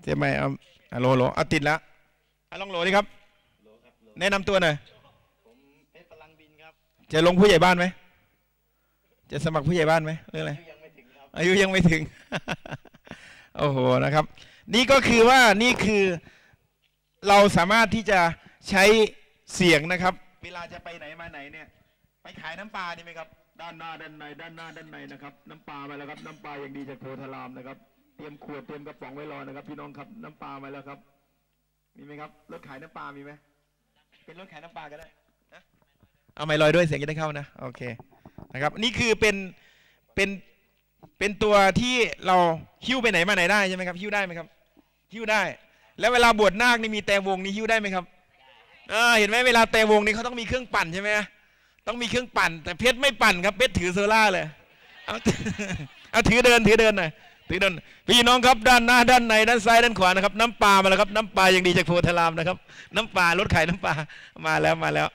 เสียบไหมเอาอะโหลโหลเอาติดแล้วอะลองโหลดิครับ แนะนำตัวหน่อยผมเพชรพลังบินครับจะลงผู้ใหญ่บ้านไหมจะสมัครผู้ใหญ่บ้านไหมหรืออะไรยังไม่ถึงครับอายุยังไม่ถึง โอ้โหนะครับ นี่ก็คือว่านี่คือเราสามารถที่จะใช้เสียงนะครับ เวลาจะไปไหนมาไหนเนี่ย ไปขายน้ำปลานี่ไหมครับ ด้านหน้าด้านในด้านหน้าด้านในนะครับ น้ำปลามาแล้วครับ น้ำปลาอย่างดีจากโพธารามนะครับเตรียมขวดเตรียมกระป๋องไว้รอนะครับ พี่น้องครับน้ำปลามาแล้วครับ มีไหมครับรถขายน้ำปลามีไหมเป็นรถขายน้ำปลาก็ได้นะเอาไม่ลอยด้วยเสียงจะได้เข้านะโอเคนะครับ นี่คือเป็นเป็นเป็นตัวที่เราหิ้วไปไหนมาไหนได้ใช่ไหมครับหิ้วได้ไหมครับหิ้วได้ แล้วเวลาบวชนาคนี่มีแต่วงนี่หิ้วได้ไหมครับเออเห็นไหมเวลาแต่วงนี่เขาต้องมีเครื่องปั่นใช่ไหมต้องมีเครื่องปั่น แต่เพชรไม่ปั่นครับเพชรถือโซล่าเลยเอาเอาถือเดินถือเดินหน่อย ถือเดินพี่น้องครับด้านหน้าด้านในด้านซ้ายด้านขวานะครับ น้ำปลามาแล้วครับ น้ำปลาอย่างดีจากโพธารามนะครับ น้ำปลารถขายน้ำปลามาแล้วมาแล้ว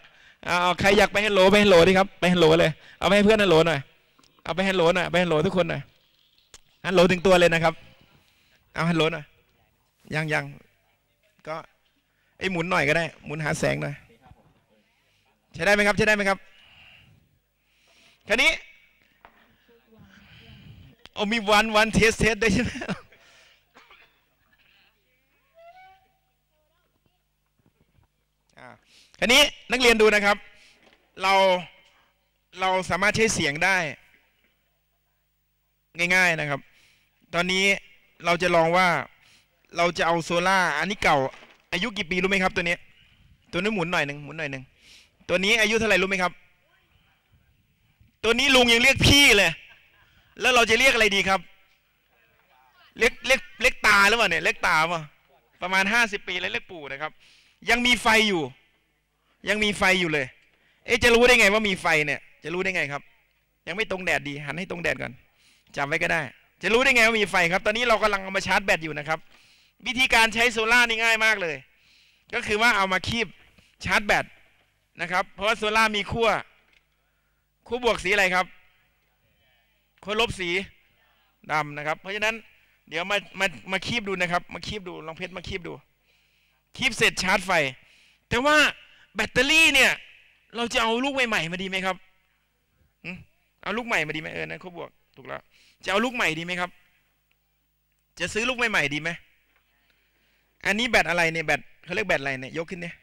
เอาใครอยากไปให้โหลไปให้โหลดิครับไปให้โหลเลยเอาไปให้เพื่อนให้โหลหน่อยเอาไปให้โหลหน่อยไปให้โหลทุกคนหน่อยฮัลโหลถึงตัวเลยนะครับ เอาฮัลโหลหน่อยยังยังก็ไอหมุนหน่อยก็ได้ หมุนหาแสงหน่อยใช้ได้ไหมครับใช้ได้ไหมครับคราวนี้ โอ้มีวันวันเทสเทสได้ใช่ไหมอ่าคราวนี้นักเรียนดูนะครับ เราเราสามารถใช้เสียงได้ ง่าย ๆนะครับ ตอนนี้เราจะลองว่าเราจะเอาโซล่าอันนี้เก่า อายุกี่ปีรู้ไหมครับ ตัวนี้ ตัวนี้หมุนหน่อยหนึ่งหมุนหน่อยหนึ่งตัวนี้อายุเท่าไหร่รู้ไหมครับ ตัวนี้ลุงยังเรียกพี่เลย แล้วเราจะเรียกอะไรดีครับ เรียกเรียกเรียกตาหรือเปล่าเนี่ยเรียกตาป่ะประมาณห้าสิบปีแล้วเรียกปู่นะครับ ยังมีไฟอยู่ ยังมีไฟอยู่เลย เอ๊ะจะรู้ได้ไงว่ามีไฟเนี่ย จะรู้ได้ไงครับ ยังไม่ตรงแดดดีหันให้ตรงแดดก่อนจำไว้ก็ได้ จะรู้ได้ไงว่ามีไฟครับ ตอนนี้เรากำลังเอามาชาร์จแบตอยู่นะครับ วิธีการใช้โซล่านี่ง่ายมากเลย ก็คือว่าเอามาคีบชาร์จแบตนะครับ เพราะว่าโซล่ามีขั้วขั้วบวกสีอะไรครับ ขั้วลบสีดำนะครับ เพราะฉะนั้นเดี๋ยวมามามาคีบดูนะครับ มาคีบดูลองเพชรมาคีบดู คีบเสร็จชาร์จไฟ แต่ว่าแบตเตอรี่เนี่ย เราจะเอาลูกใหม่ๆมาดีไหมครับเอาลูกใหม่มาดีไหมเออนั่นขั้วบวกถูกแล้วจะเอาลูกใหม่ดีไหมครับ จะซื้อลูกใหม่ๆดีไหมอันนี้แบตอะไรเนี่ยแบตเขาเรียกแบตอะไรเนี่ยยกขึ้นเนี่ย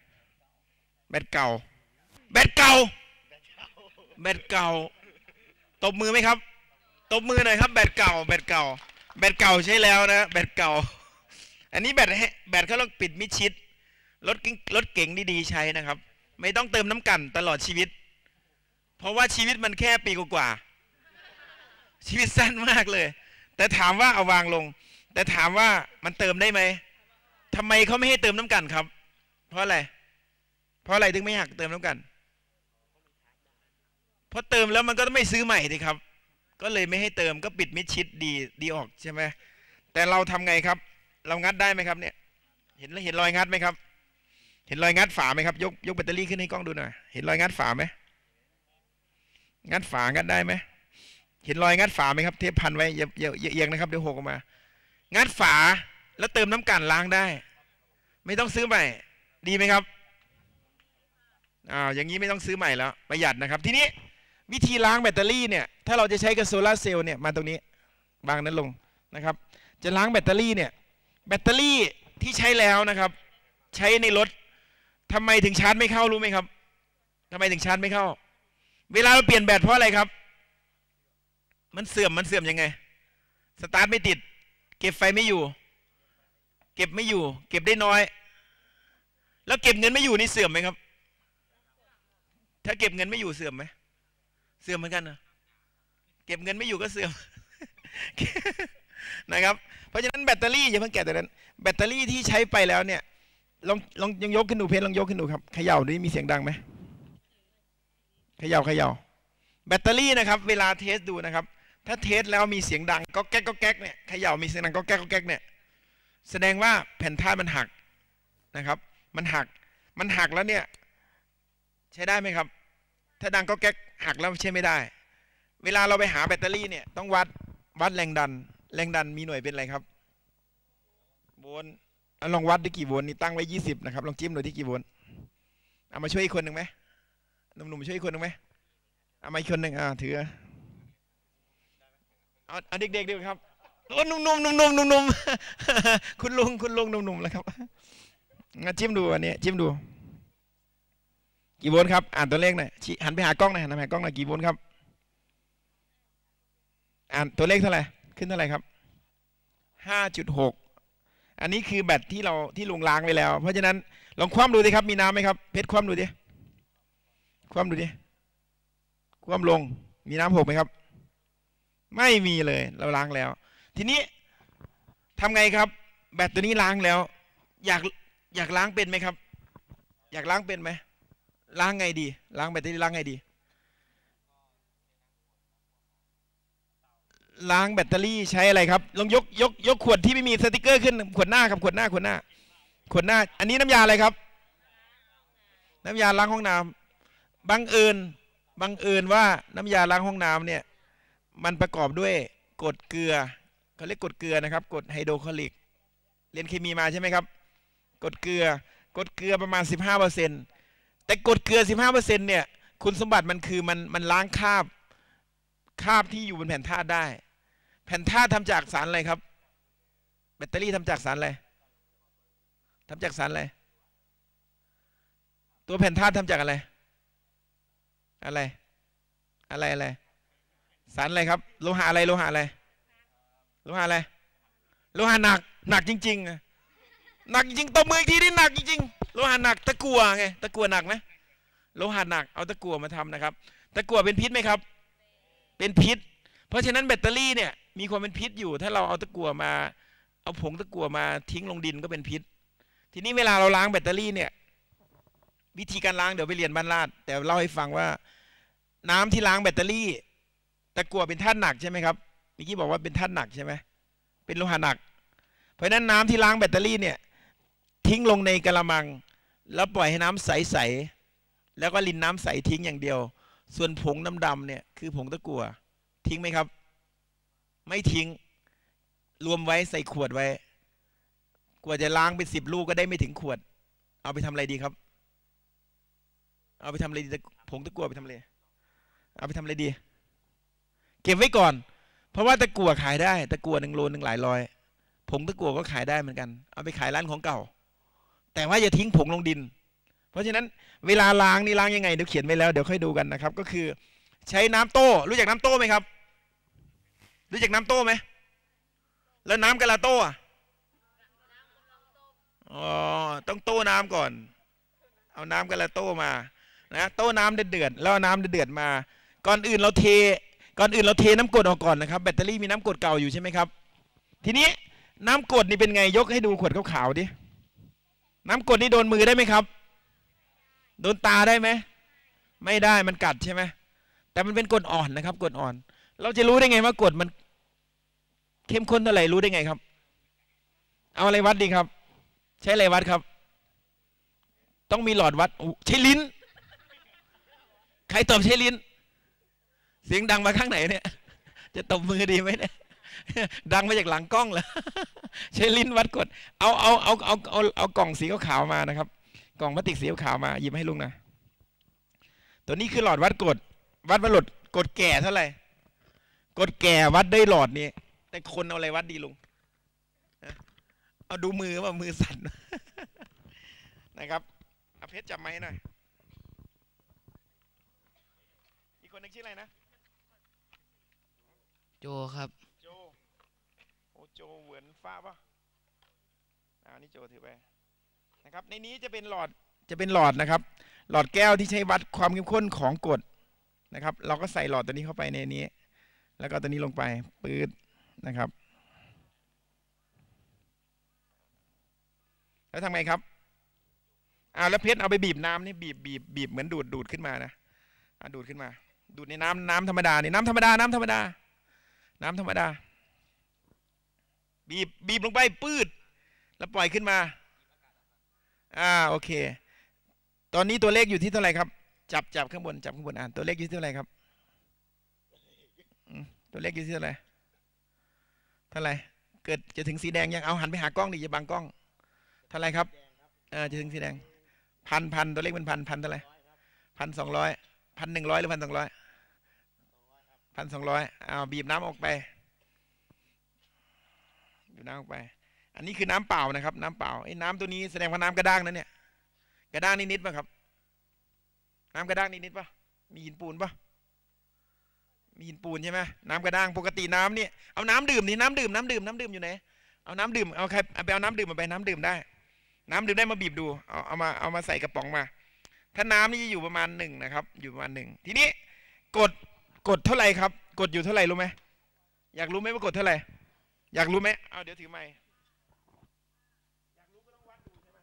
แบตเก่า แบตเก่า แบตเก่า ตบมือไหมครับ ตบมือหน่อยครับแบตเก่าแบตเก่า แบตเก่าใช้แล้วนะ แบตเก่า อันนี้แบตให้แบตเขาต้องปิดมิดชิดรถกิ้งรถเก๋งดีๆใช้นะครับ ไม่ต้องเติมน้ำกันตลอดชีวิต เพราะว่าชีวิตมันแค่ปีกว่าชีวิตสั้นมากเลย แต่ถามว่าเอาวางลง แต่ถามว่ามันเติมได้ไหมทำไมเขาไม่ให้เติมน้ำกันครับ เพราะอะไร เพราะอะไรถึงไม่อยากเติมน้ำกัน เพราะเติมแล้วมันก็ไม่ซื้อใหม่ดิครับ ก็เลยไม่ให้เติมก็ปิดมิดชิดดีดีออกใช่ไหมแต่เราทำไงครับ เรางัดได้ไหมครับเนี่ย เห็นเห็นรอยงัดไหมครับ เห็นรอยงัดฝาไหมครับ ยกยกแบตเตอรี่ขึ้นให้กล้องดูหน่อยเห็นรอยงัดฝาไหมงัดฝางัดได้ไหมเห็นรอยงัดฝาไหมครับ เทปพันไว้อย่าอย่าอย่าเอียงนะครับเดี๋ยวหกออกมา งัดฝาแล้วเติมน้ำกันล้างได้ ไม่ต้องซื้อใหม่ ดีไหมครับอ้าวอย่างนี้ไม่ต้องซื้อใหม่แล้วประหยัดนะครับ ทีนี้ วิธีล้างแบตเตอรี่เนี่ยถ้าเราจะใช้กับโซลาเซลล์เนี่ยมาตรงนี้วางนั้นลงนะครับ จะล้างแบตเตอรี่เนี่ยแบตเตอรี่ที่ใช้แล้วนะครับ ใช้ในรถทำไมถึงชาร์จไม่เข้ารู้ไหมครับทำไมถึงชาร์จไม่เข้า เวลาเราเปลี่ยนแบตเพราะอะไรครับ มันเสื่อมมันเสื่อมยังไง สตาร์ทไม่ติด เก็บไฟไม่อยู่ เก็บไม่อยู่ เก็บได้น้อย แล้วเก็บเงินไม่อยู่นี่เสื่อมไหมครับ ถ้าเก็บเงินไม่อยู่เสื่อมไหม เสื่อมเหมือนกันนะเก็บเงินไม่อยู่ก็เสื่อมนะครับ เพราะฉะนั้นแบตเตอรี่อย่าเพิ่งแกะแต่นั้น แบตเตอรี่ที่ใช้ไปแล้วเนี่ยลองลองยังยกขึ้นดูเพจลองยกขึ้นดูครับเขย่าดูมีเสียงดังไหมเขย่าเขย่าแบตเตอรี่นะครับ เวลาเทสดูนะครับ ถ้าเทสแล้วมีเสียงดังก็แก๊กก็แก๊กเนี่ยเขย่ามีเสียงดังก็แก๊กก็แก๊กเนี่ยแสดงว่าแผ่นธาตุมันหักนะครับ มันหักมันหักแล้วเนี่ย ใช้ได้ไหมครับ ถ้าดังก็แก๊ก หักแล้วใช้ไม่ได้ เวลาเราไปหาแบตเตอรี่เนี่ยต้องวัดวัดแรงดัน แรงดันมีหน่วยเป็นอะไรครับโวลต์เอาลองวัดได้กี่โวลต์นี่ตั้งไว้ยี่สิบนะครับลองจิ้มดูที่กี่โวลต์เอามาช่วยอีกคนหนึ่งไหมหนุ่มๆมาช่วยอีกคนหนึ่งไหมเอามาอีกคนหนึ่งอ่าถือเอาเอาเด็กๆดีกว่าครับโอ้หนุ่มๆหนุ่มๆหนุ่มๆคุณลุงคุณลุงหนุ่มๆแล้วครับงั้นจิ้มดูอันนี้จิ้มดู กี่โวลต์ครับ อ่านตัวเลขหน่อยชี้หันไปหากล้องหน่อยหันไปหากล้องหน่อยกี่โวลต์ครับ อ่านตัวเลขเท่าไหร่ ขึ้นเท่าไหร่ครับห้าจุดหกอันนี้คือแบตที่เราที่ลุงล้างไว้แล้ว เพราะฉะนั้นลองคว่ำดูดิครับ มีน้ำไหมครับ เพชรคว่ำดูดิ คว่ำดูดิ คว่ำลง มีน้ำหกไหมครับ ไม่มีเลย เราล้างแล้ว ทีนี้ทำไงครับ แบตตัวนี้ล้างแล้ว อยากอยากล้างเป็นไหมครับ อยากล้างเป็นไหม ล้างไงดี ล้างแบตเตอรี่ล้างไงดี ล้างแบตเตอรี่ใช้อะไรครับลองยกยกยกขวดที่ไม่มีสติกเกอร์ขึ้นขวดหน้าครับขวดหน้าขวดหน้า ขวดหน้า อันนี้น้ำยาอะไรครับ น้ำยาล้างห้องน้ำบังเอิญบังเอิญว่าน้ำยาล้างห้องน้ำเนี่ย มันประกอบด้วยกรดเกลือเขาเรียกกรดเกลือนะครับกรดไฮโดรคลอริก เรียนเคมีมาใช่ไหมครับกรดเกลือกรดเกลือประมาณ 15เปอร์เซ็นต์ แต่กรดเกลือ 15เปอร์เซ็นเนี่ย คุณสมบัติมันคือมันมันล้างคราบคราบที่อยู่บนแผ่นธาตุได้ แผ่นธาตุทำจากสารอะไรครับ แบตเตอรี่ทำจากสารอะไรทำจากสารอะไร ตัวแผ่นธาตุทำจากอะไร อะไร อะไรอะไร สารอะไรครับ โลหะอะไร โลหะอะไร โลหะอะไร โลหะหนัก หนักจริง ๆ หนักจริงๆตบมืออีกทีนี่หนักจริงๆ โลหะหนักตะกั่วไงตะกั่วหนักไหมโลหะหนักเอาตะกั่วมาทำนะครับ ตะกั่วเป็นพิษไหมครับ เป็นพิษ เพราะฉะนั้นแบตเตอรี่เนี่ยมีความเป็นพิษอยู่ ถ้าเราเอาตะกั่วมา เอาผงตะกั่วมาทิ้งลงดินก็เป็นพิษ ทีนี้เวลาเราล้างแบตเตอรี่เนี่ย วิธีการล้างเดี๋ยวไปเรียนบ้านลาด แต่เล่าให้ฟังว่า น้ำที่ล้างแบตเตอรี่ ตะกั่วเป็นธาตุหนักใช่ไหมครับเมื่อกี้บอกว่าเป็นธาตุหนักใช่ไหมเป็นโลหะหนัก เพราะฉะนั้นน้ำที่ล้างแบตเตอรี่เนี่ย ทิ้งลงในกระมัง แล้วปล่อยให้น้ำใสๆแล้วก็ลินน้ำใสทิ้งอย่างเดียว ส่วนผงน้ำดำเนี่ยคือผงตะกั่วทิ้งไหมครับ ไม่ทิ้ง รวมไว้ใส่ขวดไว้ กว่าจะล้างไปสิบลูกก็ได้ไม่ถึงขวด เอาไปทำอะไรดีครับ เอาไปทำอะไรดีผงตะกั่วไปทำอะไรเอาไปทำอะไรดี เก็บไว้ก่อน เพราะว่าตะกั่วขายได้ ตะกั่วหนึ่งโลหนึ่งหลายร้อยผงตะกั่วก็ขายได้เหมือนกัน เอาไปขายร้านของเก่า แต่ว่าอย่าทิ้งผงลงดิน เพราะฉะนั้นเวลาล้างนี่ล้างยังไงเดี๋ยวเขียนไว้แล้วเดี๋ยวค่อยดูกันนะครับ ก็คือ ใช้น้ำโต้รู้จักน้ำโต้ไหมครับ รู้จักน้ำโต้ไหมแล้วน้ำกะลาโต้อะอ๋อต้องโต้น้ำก่อน เอาน้ำกะลาโต้มานะโต้น้ำเดือดแล้วน้ำเดือดมา ก่อนอื่นเราเท ก่อนอื่นเราเทน้ำกรดออกก่อนนะครับ แบตเตอรี่มีน้ำกรดเก่าอยู่ใช่ไหมครับ ทีนี้น้ำกรดนี่เป็นไงยกให้ดูขวดขาวๆดิ น้ำกรดนี่โดนมือได้ไหมครับ โดนตาได้ไหม ไม่ได้มันกัดใช่ไหมแต่มันเป็นกรดอ่อนนะครับกรดอ่อน เราจะรู้ได้ไงว่ากรดมัน เข้มข้นเท่าไหร่รู้ได้ไงครับ เอาอะไรวัดดีครับ ใช้อะไรวัดครับ ต้องมีหลอดวัดใช้ลิ้น ใครตอบใช้ลิ้น เสียงดังมาข้างไหนเนี่ย จะตบมือดีไหมเนี่ย ดังมาจากหลังกล้องเหรอใช้ลิ้นวัดกด เอาเอาเอาเอาเอาเอากล่องสีขาวมานะครับ กล่องพลาสติกสีขาวมาหยิบให้ลุงนะตัวนี้คือหลอดวัดกด วัดว่าหลอดกดแก่เท่าไหร่กดแก่วัดได้หลอดนี้แต่คนเอาอะไรวัดดีลุงเอาดูมือว่ามือสั่นนะครับเอาเพชรจับไม้หน่อยอีกคนหนึงชื่ออะไรนะ โจครับ โจเหมือนฟ้าปะอ่านี่โจถือไปนะครับในนี้จะเป็นหลอดจะเป็นหลอดนะครับ หลอดแก้วที่ใช้วัดความเข้มข้นของกรดนะครับ เราก็ใส่หลอดตัวนี้เข้าไปในนี้ แล้วก็ตัวนี้ลงไปปื๊ดนะครับ แล้วทำไงครับอ่าแล้วเพชรเอาไปบีบน้ำนี่บีบบีบบีบเหมือนดูดดูดขึ้นมานะอ่าดูดขึ้นมา ดูดในน้ำน้ำธรรมดานี่น้ำธรรมดาน้ำธรรมดา น้ำธรรมดา บีบบีบลงไปปืดแล้วปล่อยขึ้นมาอ่าโอเค ตอนนี้ตัวเลขอยู่ที่เท่าไหร่ครับ จับจับข้างบนจับข้างบนอ่านตัวเลขอยู่ที่เท่าไหร่ครับตัวเลขอยู่ที่เท่าไหร่เท่าไหร่เกิดจะถึงสีแดงยังเอาหันไปหากล้องดิอย่าบังกล้องเท่าไหรครับเออจะถึงสีแดงพันพันตัวเลขเป็นพันพันเท่าไหรพันสองร้อยพันหนึ่งร้อยหรือพันสองร้อยพันสองร้อยเอาบีบน้ำออกไป บีบน้ำออกไป อันนี้คือน้ำเปล่านะครับ น้ำเปล่าไอ้น้ำตัวนี้แสดงว่าน้ำกระด้างนะเนี่ย กระด้างนิดๆป่ะครับ น้ำกระด้างนิดๆป่ะ มีหินปูนป่ะ มีหินปูนใช่ไหมน้ำกระด้างปกติน้ำเนี่ยเอาน้ำดื่มนี่น้ำดื่มน้ำดื่มน้ำดื่มอยู่ไหน เอาน้ำดื่มเอาใครเอาไปเอาน้ำดื่มมาไปน้ำดื่มได้ น้ำดื่มได้มาบีบดู เอาเอามาเอามาใส่กระป๋องมา ถ้าน้ำนี่จะอยู่ประมาณหนึ่งนะครับ อยู่ประมาณหนึ่งทีนี้กดกดเท่าไหร่ครับ กดอยู่เท่าไหร่รู้ไหมอยากรู้ไหมว่ากดเท่าไหร่ อยากรู้ไหมเอาเดี๋ยวถือไมค์อยากรู้ก็ต้องวัดดูใช่ไหม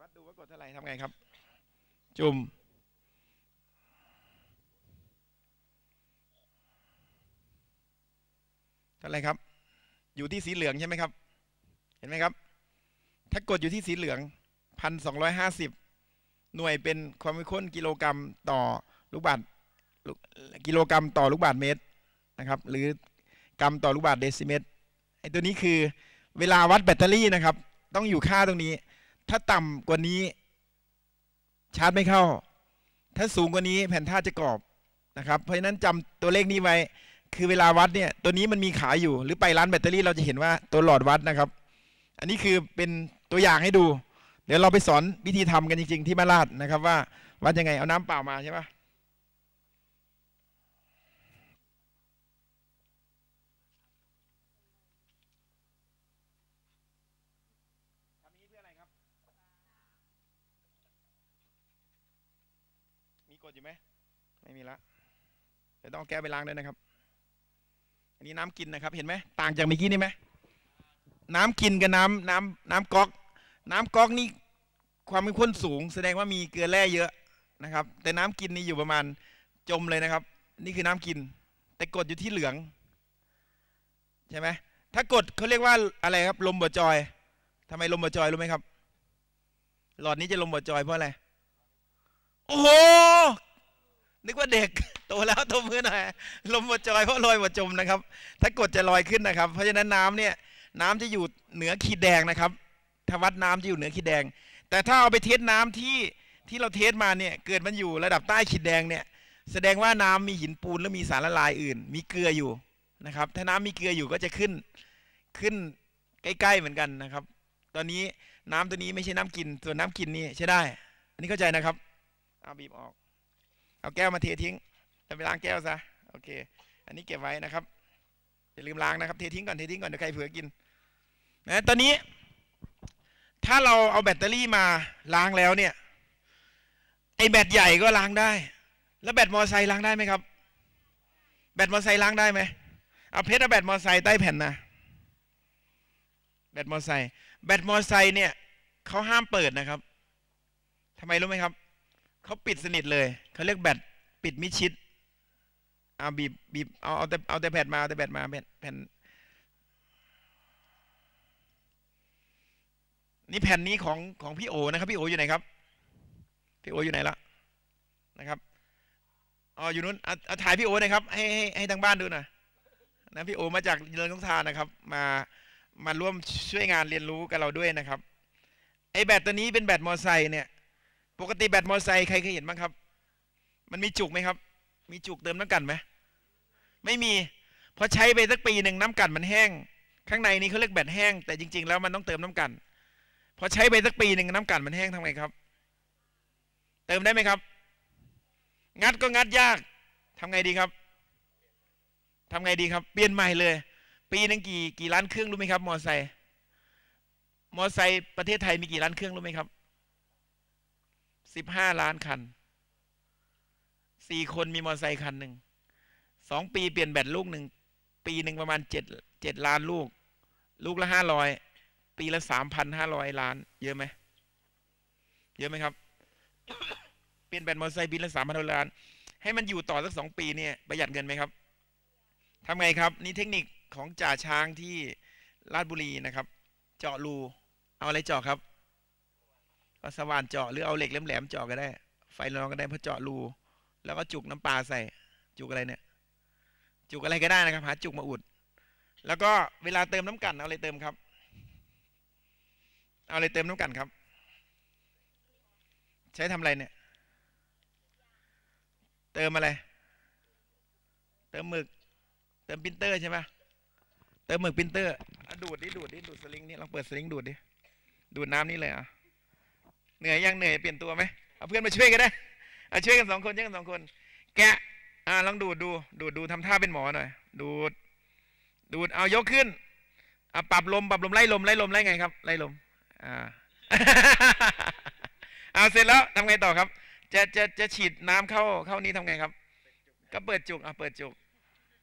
วัดดูว่ากดเท่าไหร่ทำไงครับ จุ่มเท่าไหร่ครับ อยู่ที่สีเหลืองใช่ไหมครับ เห็นไหมครับ ถ้ากดอยู่ที่สีเหลืองพันสองร้อยห้าสิบหน่วยเป็นความเข้มข้นกิโลกรัมต่อลูกบาศก์ลูกกิโลกรัมต่อลูกบาศก์เมตร นะครับ หรือกรัมต่อลูกบาศก์เดซิเมตรไอตัวนี้คือเวลาวัดแบตเตอรี่นะครับ ต้องอยู่ค่าตรงนี้ ถ้าต่ำกว่านี้ ชาร์จไม่เข้า ถ้าสูงกว่านี้แผ่นธาตุจะกรอบนะครับ เพราะฉะนั้นจำตัวเลขนี้ไว้ คือเวลาวัดเนี่ย ตัวนี้มันมีขายอยู่ หรือไปร้านแบตเตอรี่เราจะเห็นว่าตัวหลอดวัดนะครับ อันนี้คือเป็นตัวอย่างให้ดู เดี๋ยวเราไปสอนวิธีทำกันจริง ๆ ที่มาลาดนะครับ ว่าวัดยังไงเอาน้ำเปล่ามาใช่ปะทำนี้เพื่ออะไรครับ มี กดอยู่ไหมไม่มีละเดี๋ยวต้องแก้ไปล้างด้วยนะครับ อันนี้น้ำกินนะครับเห็นไหมต่างจากเมื่อกี้นี่ไหมน้ำกินกับน้ำน้ำน้ำก๊อก น้ำก๊อกนี่ความเป็นข้นสูง แสดงว่ามีเกลือแร่เยอะนะครับ แต่น้ำกินนี่อยู่ประมาณจมเลยนะครับ นี่คือน้ำกิน แต่กดอยู่ที่เหลืองใช่ไหมถ้ากดเขาเรียกว่าอะไรครับลมบ่จอยทำไมลมบ่จอยรู้ไหมครับ หลอดนี้จะลมบ่จอยเพราะอะไร อ้โห นึกว่าเด็กโตแล้วโตมือหน่อยลมบ่จอยเพราะลอยบ่จมนะครับ ถ้ากดจะลอยขึ้นนะครับ เพราะฉะนั้นน้ำเนี่ยน้ำจะอยู่เหนือขีดแดงนะครับถ้าวัดน้ำจะอยู่เหนือขีดแดง แต่ถ้าเอาไปเทสน้ำที่ที่เราเทสมาเนี่ยเกิดมันอยู่ระดับใต้ขีดแดงเนี่ยแสดงว่าน้ำมีหินปูนและมีสารละลายอื่น มีเกลืออยู่นะครับ ถ้าน้ำมีเกลืออยู่ก็จะขึ้นขึ้นใกล้ๆเหมือนกันนะครับ ตอนนี้น้ำตัวนี้ไม่ใช่น้ำกิน ส่วนน้ำกินนี่ใช้ได้ อันนี้เข้าใจนะครับ เอาบีบออก เอาแก้วมาเททิ้งแล้วไปล้างแก้วซะโอเค อันนี้เก็บไว้นะครับอย่าลืมล้างนะครับ เททิ้งก่อนเททิ้งก่อนเดี๋ยวใครเผื่อกินนะตอนนี้ ถ้าเราเอาแบตเตอรี่มาล้างแล้วเนี่ยไอแบตใหญ่ก็ล้างได้ แล้วแบตมอไซค์ล้างได้ไหมครับ แบตมอไซค์ล้างได้ไหมเอาเพชรเอาแบตมอไซค์ใต้แผ่นนะแบตมอไซค์แบตมอไซค์เนี่ยเขาห้ามเปิดนะครับทำไมรู้ไหมครับ เขาปิดสนิทเลยเขาเรียกแบตปิดมิชิดเอาบีบบีบเอาเอาแต่เอาแต่แผ่นมาเอาแต่แบตมาแผ่นแผ่นนี่แผ่นนี้ของของพี่โอนะครับพี่โออยู่ไหนครับพี่โออยู่ไหนละนะครับอ๋ออยู่นู้นเอาเอาถ่ายพี่โอหน่อยครับให้ให้ให้ทางบ้านดูหน่อยนะพี่โอมาจากเรือนทงทานนะครับ มามาร่วมช่วยงานเรียนรู้กับเราด้วยนะครับไอแบตตัวนี้เป็นแบตมอไซค์เนี่ย ปกติแบตมอเตอร์ไซค์ใครเคยเห็นบ้างครับ มันมีจุกไหมครับ มีจุกเติมน้ำกันไหมไม่มีพอใช้ไปสักปีหนึ่งน้ำกันมันแห้ง ข้างในนี้เขาเรียกแบตแห้ง แต่จริง ๆ แล้วมันต้องเติมน้ำกัน พอใช้ไปสักปีหนึ่งน้ำกันมันแห้งทำไงครับ เติมได้ไหมครับ งัดก็งัดยากทำไงดีครับทำไงดีครับเปลี่ยนใหม่เลย ปีหนึ่งกี่กี่ล้านเครื่องรู้ไหมครับมอไซค์มอไซค์ประเทศไทยมีกี่ล้านเครื่องรู้ไหมครับ สิบห้าล้านคันสี่คนมีมอไซค์คันหนึ่งสองปีเปลี่ยนแบตลูกหนึ่งปีหนึ่งประมาณเจ็ดเจ็ดล้านลูก ลูกละห้าร้อยปีละสามพันห้าร้อยล้าน เยอะไหมเยอะไหมครับ เปลี่ยนแบตมอเตอร์ไซค์ปีละสามพันล้าน ให้มันอยู่ต่อสักสองปีเนี่ยประหยัดเงินไหมครับทำไงครับ นี่เทคนิคของจ่าช้างที่ราชบุรีนะครับ เจาะรูเอาอะไรเจาะครับ เอาสว่านเจาะหรือเอาเหล็กแหลมๆเจาะก็ได้ ไฟร้อนก็ได้เพราะเจาะรู แล้วก็จุกน้ำปลาใส่ จุกอะไรเนี่ย จุกอะไรก็ได้นะครับหาจุกมาอุด แล้วก็เวลาเติมน้ำกันเอาอะไรเติมครับ เอาอะไรเติมน้ำกันครับ ใช้ทำอะไรเนี่ย เติมอะไร เติมหมึก เติมปรินเตอร์ใช่ไหมเติมหมึกปรินเตอร์อดูดดิดูดดิดูดสลิงนี่ลองเปิดสลิงดูดดิดูดน้ำนี่เลยอะ เหนื่อยยังเหนื่อยเปลี่ยนตัวไหมเอาเพื่อนมาช่วยกันได้เอาช่วยกันสองคนช่วยกันสองคน แกะอ่าลองดูดดูดูดดูทำท่าเป็นหมอหน่อยดูดดูดเอายกขึ้นอะปรับลมปรับลมไล่ลมไล่ลมไล่ไงครับไล่ลมอ่าเอาเสร็จแล้วทำไงต่อครับ จะจะจะฉีดน้ำเข้าเข้านี้ทำไงครับ ก็เปิดจุกอะเปิดจุก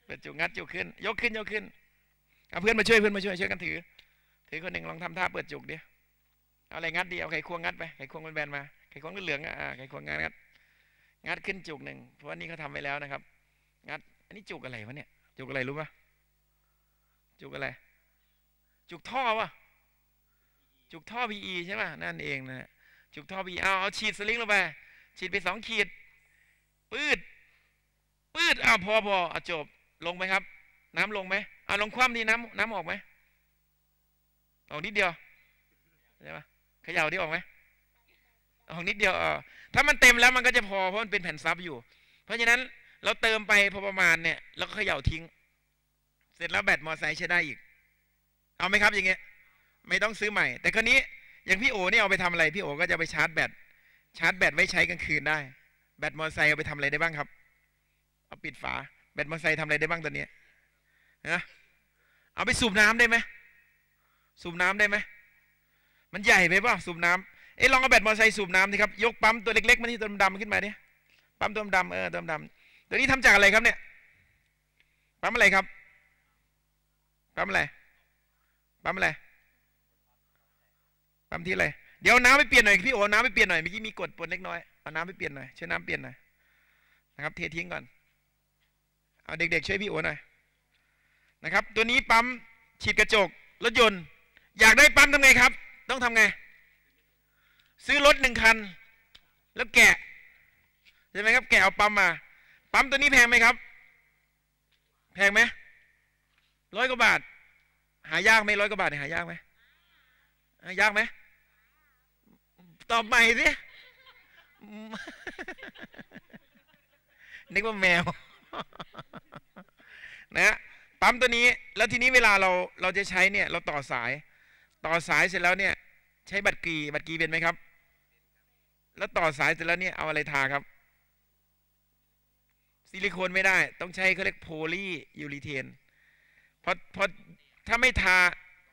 เปิดจุกงัดจุกขึ้น ยกขึ้นยกขึ้นเอาเพื่อนมาช่วยเพื่อนมาช่วยช่วยกันถือถือคนหนึ่งลองทำท่าเปิดจุกเดิ เอาอะไรงัดดีเอาไขควงงัดไปไขควงแบนมาไขควงเหลืองอะอ่าไขควงงัดงัดงัดขึ้นจุกหนึ่งเพราะว่านี่เขาทำไว้แล้วนะครับ งัด อันนี้จุกอะไรวะเนี่ย จุกอะไรรู้ปะจุกอะไร จุกท่อวะจุกท่อ PE ใช่ปะนั่นเองนะจุกท่อ PE เอาเอาฉีดสลิงลงไปฉีดไปสองขีดปืดปืดอ้าวพอพออะจบลงไหมครับ น้ำลงไหมอ่าลงคว่ำดีน้ำน้ำออกไหมออกนิดเดียวใช่ปะ เขย่าที่ออกไหมออกนิดเดียวเออถ้ามันเต็มแล้วมันก็จะพอเพราะมันเป็นแผ่นซับอยู่ เพราะฉะนั้นเราเติมไปพอประมาณเนี่ยแล้วก็เขย่าทิ้ง เสร็จแล้วแบตมอไซค์ใช้ได้อีก เอาไหมครับอย่างเงี้ย ไม่ต้องซื้อใหม่ แต่ครนี้อย่างพี่โอเนี่ยเอาไปทำอะไรพี่โอก็จะไปชาร์จแบตชาร์จแบตไว้ใช้กลางคืนได้ แบตมอเตอร์ไซค์เอาไปทำอะไรได้บ้างครับ เอาปิดฝาแบตมอเตอร์ไซค์ทำอะไรได้บ้างตอนนี้นะเอาไปสูบน้ำได้ไหมสูบน้ำได้ไหม มันใหญ่ไปเปล่าสูบน้ำเอ้ยลองเอาแบตมอเตอร์ไซค์สูบน้ำดิครับยกปั๊มตัวเล็กๆมาที่ตัวดำๆขึ้นมาดิปั๊มตัวดำเออตัวดำตัวนี้ทำจากอะไรครับเนี่ยปั๊มอะไรครับปั๊มอะไรปั๊มอะไรปั๊มที่อะไรเดี๋ยวน้ำไปเปลี่ยนหน่อยพี่โอน้ำไปเปลี่ยนหน่อยเมื่อกี้มีกดปนเล็กน้อยเอาน้ำไปเปลี่ยนหน่อยช่วยน้ำเปลี่ยนหน่อยนะครับเททิ้งก่อนเอาเด็กๆช่วยพี่โอหน่อยนะครับ ตัวนี้ปั๊มฉีดกระจกรถยนต์ อยากได้ปั๊มทำไงครับ ต้องทำไง ซื้อรถหนึ่งคัน แล้วแกะใช่ไหมครับ แกะเอาปั๊มมา ปั๊มตัวนี้แพงไหมครับ แพงไหมร้อยกว่าบาท หายากไหมร้อยกว่าบาทเนี่ยหายากไหมหายากไหมตอบใหม่สินึกว่าแมวนะฮะปั๊มตัวนี้แล้วทีนี้เวลาเราเราจะใช้เนี่ย เราต่อสาย ต่อสายเสร็จแล้วเนี่ย ใช้บัตรกีบัตรกีเป็นไหมครับ แล้วต่อสายเสร็จแล้วเนี่ยเอาอะไรทาครับ ซิลิโคนไม่ได้ ต้องใช้เขาเรียกโพลียูรีเทนพราะเพราะถ้าไม่ทา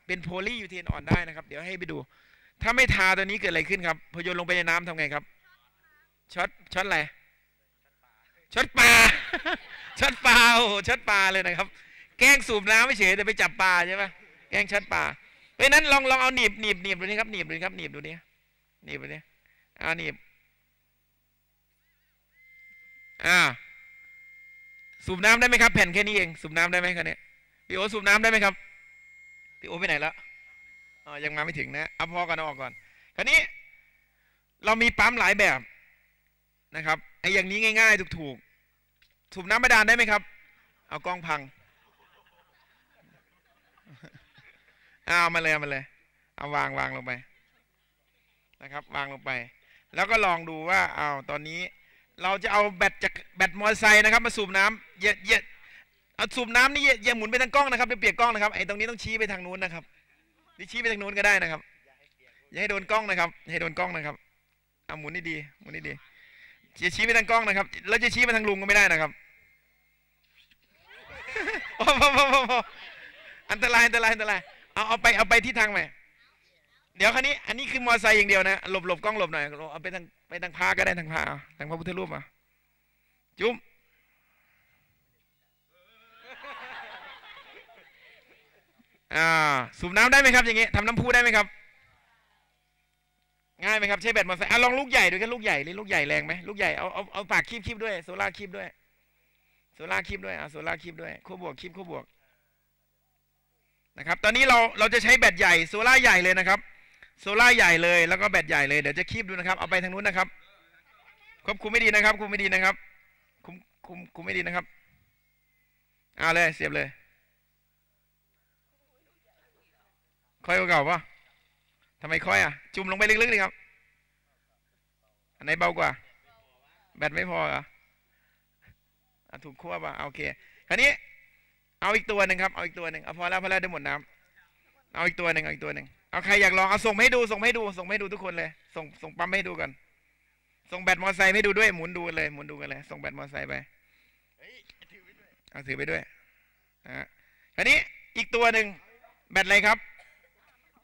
เป็นโพลียูเทนอ่อนได้นะครับ เดี๋ยวให้ไปดู ถ้าไม่ทาตัวนี้เกิดอะไรขึ้นครับพอโยนลงไปในน้ำทำไงครับช็อตช็อตอะไรช็อตปลาช็อตปลาโอ้ช็อตปลาเลยนะครับ แกล้งสูบน้ำไม่เฉยแต่ไปจับปลาใช่ไหมแกล้งช็อตปลา เพราะนั้นลองลองเอาหนีบหนีบหนีบดูนี่ครับหนีบดูนี่ครับหนีบดูนี่หนีบดูนี่เอาหนีบอ่าสูบน้ำได้ไหมครับ แผ่นแค่นี้เองสูบน้ำได้ไหมครับเนี่ยพี่โอสูบน้ำได้ไหมครับพี่โอไปไหนแล้วอ๋อยังมาไม่ถึงนะเอาพอกันอออกก่อน คราวนี้ เรามีปั๊มหลายแบบนะครับไอ้อย่างนี้ง่าย ๆ ถูกๆสูบน้ำบาดาลได้ไหมครับ เอากล้องพัง เอามาเลยมาเลย เอาวางวางลงไปนะครับ วางลงไป แล้วก็ลองดูว่าเอาตอนนี้ เราจะเอาแบตจากแบตมอเตอร์ไซค์นะครับ มาสูบน้ำเยอะเยอะเอาสูบน้ำนี่อย่าอย่าหมุนไปทางกล้องนะครับเดี๋ยวเปียกกล้องนะครับไอ้ตรงนี้ต้องชี้ไปทางนู้นนะครับนี่ชี้ไปทางนู้นก็ได้นะครับ อย่าให้โดนกล้องนะครับอย่าให้โดนกล้องนะครับเอาหมุนนี่ดีหมุนนี่ดีจะชี้ไปทางกล้องนะครับแล้วจะชี้ไปทางลุงก็ไม่ได้นะครับโอ้โหโอ้โหโอ้โหอันตรายอันตรายอันตราย เอาเอาไปเอาไปที่ทางใหมเดี๋ยวคันนี้ อันนี้คือมอเตอร์ไซค์อย่างเดียวนะหลบหลบกล้องหลบหน่อยเอาไปทางไปทางพาก็ได้ทางพาเอาทางพระพุทธรูปอะจุ๊บอ่าสูบน้ำได้ไหมครับ อย่างงี้ทำน้ำพุได้ไหมครับ ง่ายไหมครับใช้แบตมอเตอร์ไซค์อะลองลูกใหญ่ดูกันลูกใหญ่นี่ลูกใหญ่แรงไหมลูกใหญ่เอาเอาเอาปากคีบคีบด้วยโซล่าคีบด้วยโซล่าคีบด้วยอะโซล่าคีบด้วยคู่บวกคีบคู่บวก นะครับ ตอนนี้เราเราจะใช้แบตใหญ่โซล่าใหญ่เลยนะครับโซล่าใหญ่เลยแล้วก็แบตใหญ่เลยเดี๋ยวจะคีบดูนะครับเอาไปทางนู้นนะครับควบคุมไม่ดีนะครับคุมไม่ดีนะครับคุมคุมคุมไม่ดีนะครับเอาเลยเสียบเลยค่อยกว่าเก่าปะทำไมค่อยอะ จุ่มลงไปลึกๆเลยครับ อันไหนเบากว่า แบตไม่พออะถูกควป่ะอะโอเค คราวนี้ เอาอีกตัวหนึ่งครับเอาอีกตัวหนึ่งเอาพอแล้วพอแล้วเดี๋ยวหมดน้ำเอาอีกตัวหนึ่งเอาอีกตัวหนึ่งเอาใครอยากลองเอาส่งให้ดูส่งให้ดูส่งให้ดูทุกคนเลย ส่งส่งปั๊มให้ดูกันส่งแบตมอเตอร์ไซค์ให้ดูด้วยหมุนดูกันเลยหมุนดูกันเลยส่งแบตมอเตอร์ไซค์ไปเอไว้ด้วยเอาถือไปด้วยนะฮะคราวนี้อีกตัวหนึ่งแบตอะไรครับ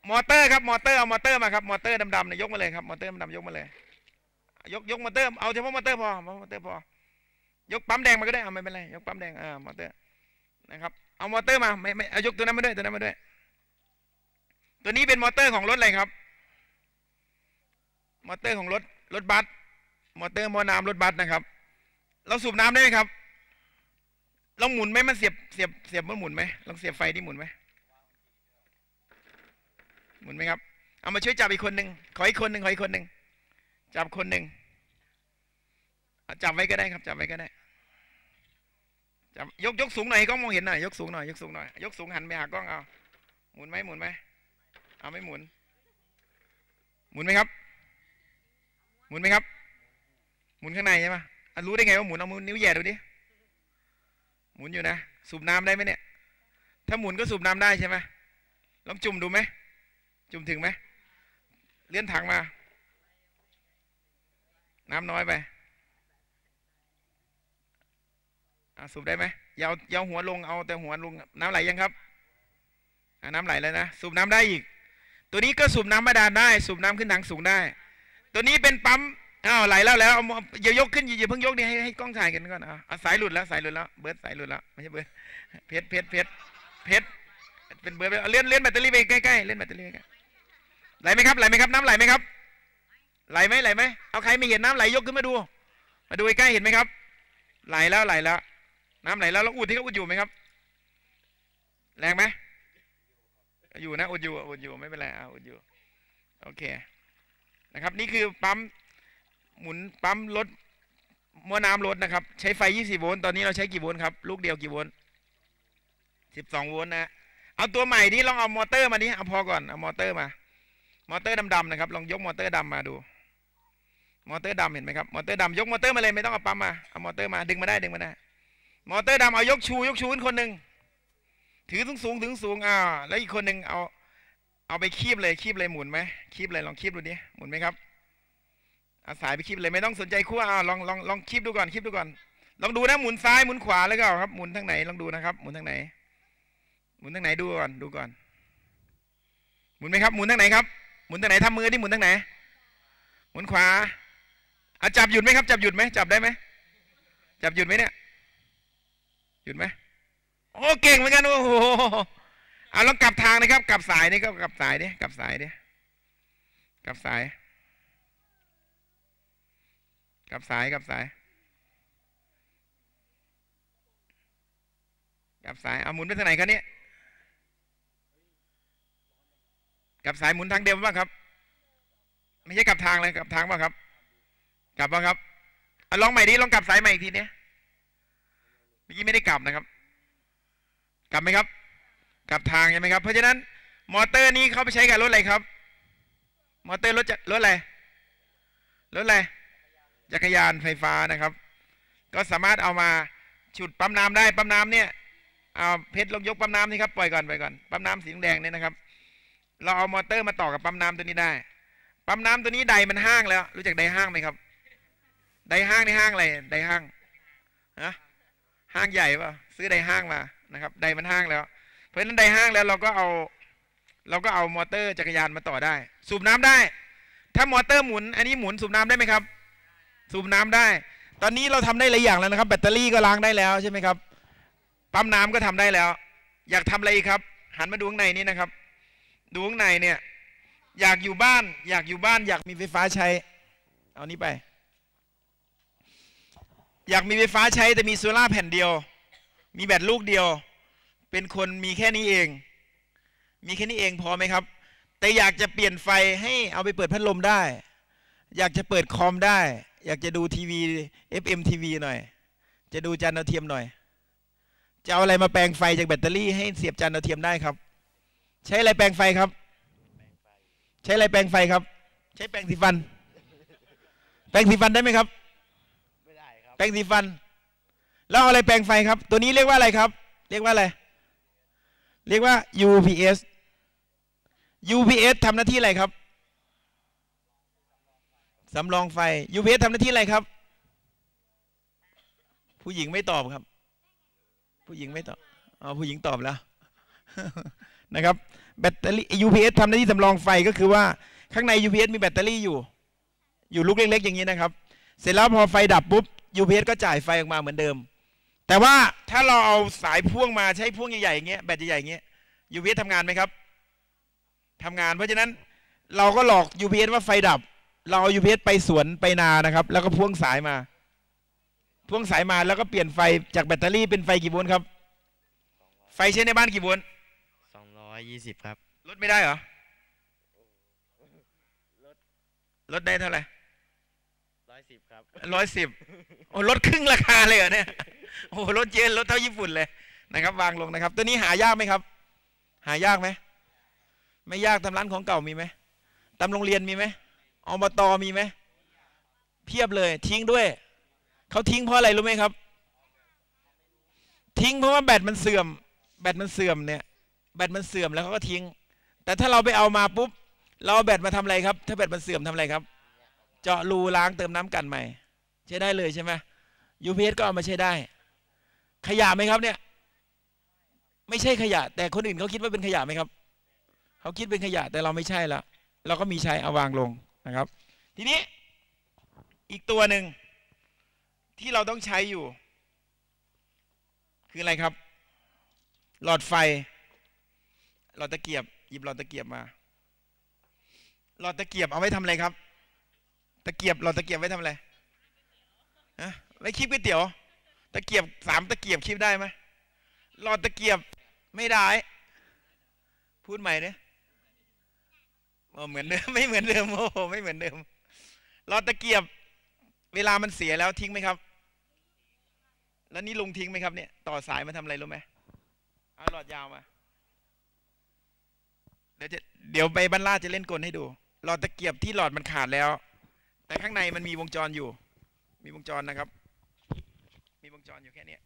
มอเตอร์ครับมอเตอร์เอามอเตอร์มาครับมอเตอร์ดำๆเนี่ยยกมาเลยครับมอเตอร์ดำๆยกมาเลย ยกยกมอเตอร์เอาเฉพาะมอเตอร์พอเอมอเตอร์พอยกปั๊มแดงมาก็ได้เอาไม่เป็นไรยกปั๊มแดงอ่ามอเตอร์ นะครับ เอามอเตอร์มาไม่ไม่เอายกตัวนั้นมาด้วยตัวนั้นมาด้วย ตัวนี้เป็นมอเตอร์ของรถอะไรครับ มอเตอร์ของรถรถบัส มอเตอร์มอน้ำรถบัสนะครับ เราสูบน้ำได้ไหมครับลองหมุนไหมมันเสียบเสียบเสียบมันหมุนไหมลองเสียบไฟที่หมุนไหมหมุนไหมครับ เอามาช่วยจับอีกคนหนึ่งขออีกคนหนึ่งขออีกคนหนึ่งจับคนหนึ่งจับไว้ก็ได้ครับ จับไว้ก็ได้ ยกยกสูงหน่อยกล้องมองเห็นหน่อยยกสูงหน่อยยกสูงหน่อยยกสูงหันไปหากล้องเอาหมุนไหมหมุนไหมเอาไม่หมุน หมุนไหมครับ หมุนไหมครับ หมุนข้างในใช่ไหมรู้ได้ไงว่าหมุนเอามือนิ้วแย่ดูดิหมุนอยู่นะสูบน้ำได้ไหมเนี่ย ถ้าหมุนก็สูบน้ำได้ใช่ไหมลองจุ่มดูไหมจุ่มถึงไหมเลื่อนถังมา น้ำน้อยไปอะ สูบได้ไหมยาวยาวหัวลงเอาแต่หัวลงน้ำไหลยังครับอะน้ำไหลแล้วนะสูบน้ำได้อีก ตัวนี้ก็สูบน้ำบาดาลได้ สูบน้ำขึ้นถังสูงได้ ตัวนี้เป็นปั๊มอ้าวไหลแล้วแล้วเอาอย่ายกขึ้นอย่าเพิ่งยกนี่ให้ให้กล้องถ่ายกันก่อนอะสายหลุดแล้วสายหลุดแล้วเบิร์ดสายหลุดแล้วไม่ใช่เบิร์ดเพชรเพชรเพชรเพชรเป็นเบิร์ดเลื่อนเลื่อนแบตเตอรี่ไปใกล้ๆเลื่อนแบตเตอรี่ใกล้ไหลไหมครับไหลไหมครับน้ำไหลไหมครับ ไหลไหมไหลไหมเอาใครไม่เห็นน้ำไหลยกขึ้นมาดู มาดูใกล้เห็นไหมครับ ไหลแล้วไหลแล้ว น้ำไหลแล้วแล้วอุดที่เขาอุดอยู่ไหมครับ แรงไหมอยู่นะอุดอยู่อุดอยู่ไม่เป็นไรอะอุดอยู่โอเคนะครับ นี่คือปั๊มหมุนปั๊มรถมอน้ำรถนะครับ ใช้ไฟ20โวลต์ตอนนี้เราใช้กี่โวลต์ครับ ลูกเดียวกี่โวลต์ 12 โวลต์นะเอาตัวใหม่ที่ลองเอามอเตอร์มาดิเอาพอก่อนเอามอเตอร์มา มอเตอร์ดำๆนะครับ ลองยกมอเตอร์ดำมาดู มอเตอร์ดำเห็นไหมครับมอเตอร์ดำยกมอเตอร์มาเลยไม่ต้องเอาปั๊มมาเอามอเตอร์มาดึงมาได้ดึงมาได้ มอเตอร์ดำเอายกชูยกชูขึ้นคนหนึ่งถือสูงสูงถึงสูงอ่าแล้วอีกคนหนึ่งเอา เอาไปคีบเลยคีบเลยหมุนไหมคีบเลยลองคีบดูดิหมุนไหมครับอาสายไปคลิปเลยไม่ต้องสนใจขั้วอ่าลองลองลองคลิปดูก่อนคลิปดูก่อน ลองดูนะหมุนซ้ายหมุนขวาแล้วก็ครับหมุนทางไหนลองดูนะครับ หมุนทางไหน หมุนทางไหนดูก่อนดูก่อน หมุนไหมครับ หมุนทางไหนครับหมุนทางไหนทำมือที่หมุนทางไหน หมุนขวาอะจับหยุดไหมครับ จับหยุดไหมจับได้ไหมจับหยุดไหมเนี่ย หยุดไหมโอ้เก่งเหมือนกันโอ้โหเอะลองกลับทางนะครับ กลับสายนี่ก็กลับสายดิกลับสายดิกลับสาย กลับสายกลับสายกลับสายเอาหมุนไปทางไหนครับเนี่ยกับสายหมุนทางเดิมบ้างครับ ไม่ใช่กลับทางเลยกลับทางบ้างครับ กลับบ้างครับเอาลองใหม่ดิลองกลับสายใหม่อีกทีเนี้ย เมื่อกี้ไม่ได้กลับนะครับ กลับไหมครับ กลับทางใช่ไหมครับ เพราะฉะนั้น มอเตอร์นี้เขาไปใช้กับรถอะไรครับ มอเตอร์รถจะรถอะไร รถอะไร จักรยานไฟฟ้านะครับ ก็สามารถเอามาฉุดปั๊มน้ำได้ ปั๊มน้ำเนี่ย เอาเพชรลงยกปั๊มน้ำนี่ครับ ปล่อยก่อนปล่อยก่อน ปั๊มน้ำสีแดงเนี่ยนะครับ เราเอามอเตอร์มาต่อกับปั๊มน้ำตัวนี้ได้ ปั๊มน้ำตัวนี้ใดมันห้างแล้ว รู้จักใดห้างไหมครับ ใดห้างในห้างอะไร ใดห้าง ห้างใหญ่ป่ะซื้อใดห้างมานะครับใดมันห้างแล้ว เพราะฉะนั้นใดห้างแล้วเราก็เอาเราก็เอามอเตอร์จักรยานมาต่อได้ สูบน้ำได้ ถ้ามอเตอร์หมุน อันนี้หมุนสูบน้ำได้ไหมครับ สูบน้ำได้ ตอนนี้เราทำได้หลายอย่างแล้วนะครับ แบตเตอรี่ก็ล้างได้แล้วใช่ไหมครับปั๊มน้ำก็ทำได้แล้ว อยากทำอะไรครับ หันมาดูข้างในนี่นะครับ ดูข้างในเนี่ย อยากอยู่บ้าน อยากอยู่บ้าน อยากมีไฟฟ้าใช้ เอานี้ไป อยากมีไฟฟ้าใช้แต่มีโซล่าแผ่นเดียว มีแบตลูกเดียว เป็นคนมีแค่นี้เอง มีแค่นี้เองพอไหมครับ แต่อยากจะเปลี่ยนไฟให้เอาไปเปิดพัดลมได้ อยากจะเปิดคอมได้ อยากจะดูทีวี FM ทีวีหน่อย จะดูจานดาวเทียมหน่อย จะเอาอะไรมาแปลงไฟจากแบตเตอรี่ให้เสียบจานดาวเทียมได้ครับ ใช้อะไรแปลงไฟครับ ใช้อะไรแปรงไฟครับ ใช้แปรงสีฟัน แปรงสีฟันได้ไหมครับ รับแปรงสีฟัน แล้วเอาอะไรแปรงไฟครับ ตัวนี้เรียกว่าอะไรครับ เรียกว่าอะไร เรียกว่า UPS UPS ทำหน้าที่อะไรครับสำรองไฟ UPS ทำหน้าที่อะไรครับ ผู้หญิงไม่ตอบครับ ผู้หญิงไม่ตอบอ๋อผู้หญิงตอบแล้วนะครับแบตเตอรี่ UPS ทำหน้าที่สำรองไฟก็คือว่าข้างใน UPS มีแบตเตอรี่อยู่ อยู่ลูกเล็กๆอย่างนี้นะครับ เสร็จแล้วพอไฟดับปุ๊บ UPS ก็จ่ายไฟออกมาเหมือนเดิม แต่ว่าถ้าเราเอาสายพ่วงมาใช้พ่วงใหญ่ๆอย่างเงี้ยแบตใหญ่ๆอย่างเงี้ย UPS ทำงานไหมครับทำงานเพราะฉะนั้นเราก็หลอก UPS ว่าไฟดับ เราเอา UPS ไปสวนไปนานะครับ แล้วก็พ่วงสายมา พ่วงสายมาแล้วก็เปลี่ยนไฟจากแบตเตอรี่เป็นไฟกี่โวลต์ครับ ไฟใช้ในบ้านกี่โวลต์สองร้อยยี่สิบครับ ลดไม่ได้เหรอลดได้เท่าไหร่ร้อยสิบค ร้อยสิบโอ้ลดครึ่งราคาเลยเหรอเนี่ยโอ้ลดเยอะลดเท่าญี่ปุ่นเลยนะครับ วางลงนะครับ ตัวนี้หายากไหมครับ หายากไหมไม่ยากตามร้านของเก่ามีไหมตามโรงเรียนมีไหมอบตมีไหมเพียบเลย ทิ้งด้วยเขาทิ้งเพราะอะไรรู้ไหมครับ ทิ้งเพราะว่าแบตมันเสื่อม แบตมันเสื่อมเนี่ย แบตมันเสื่อมแล้วเขาก็ทิ้ง แต่ถ้าเราไปเอามาปุ๊บ เราเอาแบตมาทำอะไรครับ ถ้าแบตมันเสื่อมทำอะไรครับ เจาะรูล้างเติมน้ำกันใหม่ ใช้ได้เลยใช่ไหม UPS ก็เอามาใช้ได้ ขยะไหมครับเนี่ย ไม่ใช่ขยะ แต่คนอื่นเขาคิดว่าเป็นขยะไหมครับ เขาคิดเป็นขยะแต่เราไม่ใช่ละเราก็มีใช้เอาวางลงนะครับ ทีนี้อีกตัวหนึ่งที่เราต้องใช้อยู่ คืออะไรครับ หลอดไฟ หลอดตะเกียบ หยิบหลอดตะเกียบมา หลอดตะเกียบเอาไว้ทำอะไรครับ ตะเกียบหลอดตะเกียบไว้ทำอะไร ฮะไว้คีบก๋วยเตี๋ยว ตะเกียบสามตะเกียบคีบได้ไหมหลอดตะเกียบไม่ได้ พูดใหม่เนี่ยโอ้เหมือนเดิมไม่เหมือนเดิมโอ้โหไม่เหมือนเดิมหลอดตะเกียบ เวลามันเสียแล้วทิ้งไหมครับ แล้วนี่ลุงทิ้งไหมครับเนี่ย ต่อสายมาทำอะไรรู้ไหมเอาหลอดยาวมาเดี๋ยวจะเดี๋ยวไปบรรลาจะเล่นกลให้ดู หลอดตะเกียบที่หลอดมันขาดแล้ว แต่ข้างในมันมีวงจรอยู่ มีวงจรนะครับ มีวงจรอยู่แค่นี้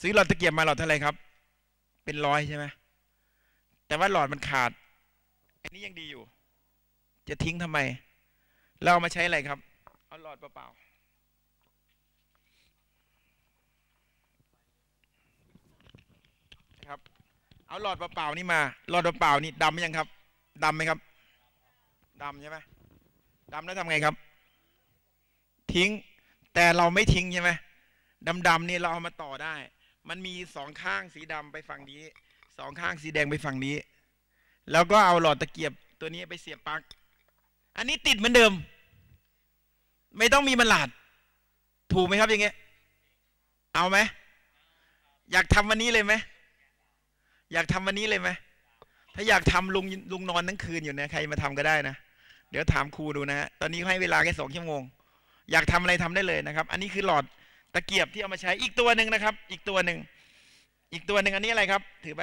ซื้อหลอดตะเกียบมาหลอดเท่าไหร่ครับ เป็นร้อยใช่ไหมแต่ว่าหลอดมันขาด อันนี้ยังดีอยู่ จะทิ้งทำไม เราเอามาใช้อะไรครับ เอาหลอดเปล่าๆนะครับ เอาหลอดเปล่าๆนี่มา หลอดเปล่าๆนี่ดำยังครับดำไหมครับดำใช่ไหมดำแล้วทำไงครับ ทิ้ง แต่เราไม่ทิ้งใช่ไหมดำๆนี่เราเอามาต่อได้ มันมีสองข้างสีดำไปฝั่งนี้ สองข้างสีแดงไปฝั่งนี้ แล้วก็เอาหลอดตะเกียบตัวนี้ไปเสียบปลั๊ก อันนี้ติดเหมือนเดิม ไม่ต้องมีมันหลาด ถูกไหมครับอย่างเงี้ย เอาไหม อยากทำวันนี้เลยไหม อยากทำวันนี้เลยไหม ถ้าอยากทำลุงลุงนอนทั้งคืนอยู่นะ ใครมาทำก็ได้นะ เดี๋ยวถามครูดูนะ ตอนนี้ให้เวลาแค่สองชั่วโมง อยากทำอะไรทำได้เลยนะครับ อันนี้คือหลอดตะเกียบที่เอามาใช้อีกตัวหนึ่งนะครับ อีกตัวหนึ่งอีกตัวหนึ่งอันนี้อะไรครับ ถือไป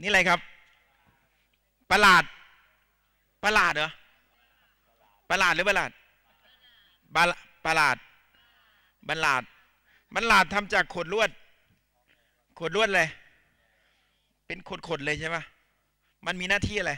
นี่อะไรครับ ประหลาด ประหลาดเหรอประหลาดหรือประหลาดบาประหลาดบัลลาดบัลลาดทำจากขดลวด ขดลวดเลย เป็นขดๆเลยใช่ไหมมันมีหน้าที่อะไร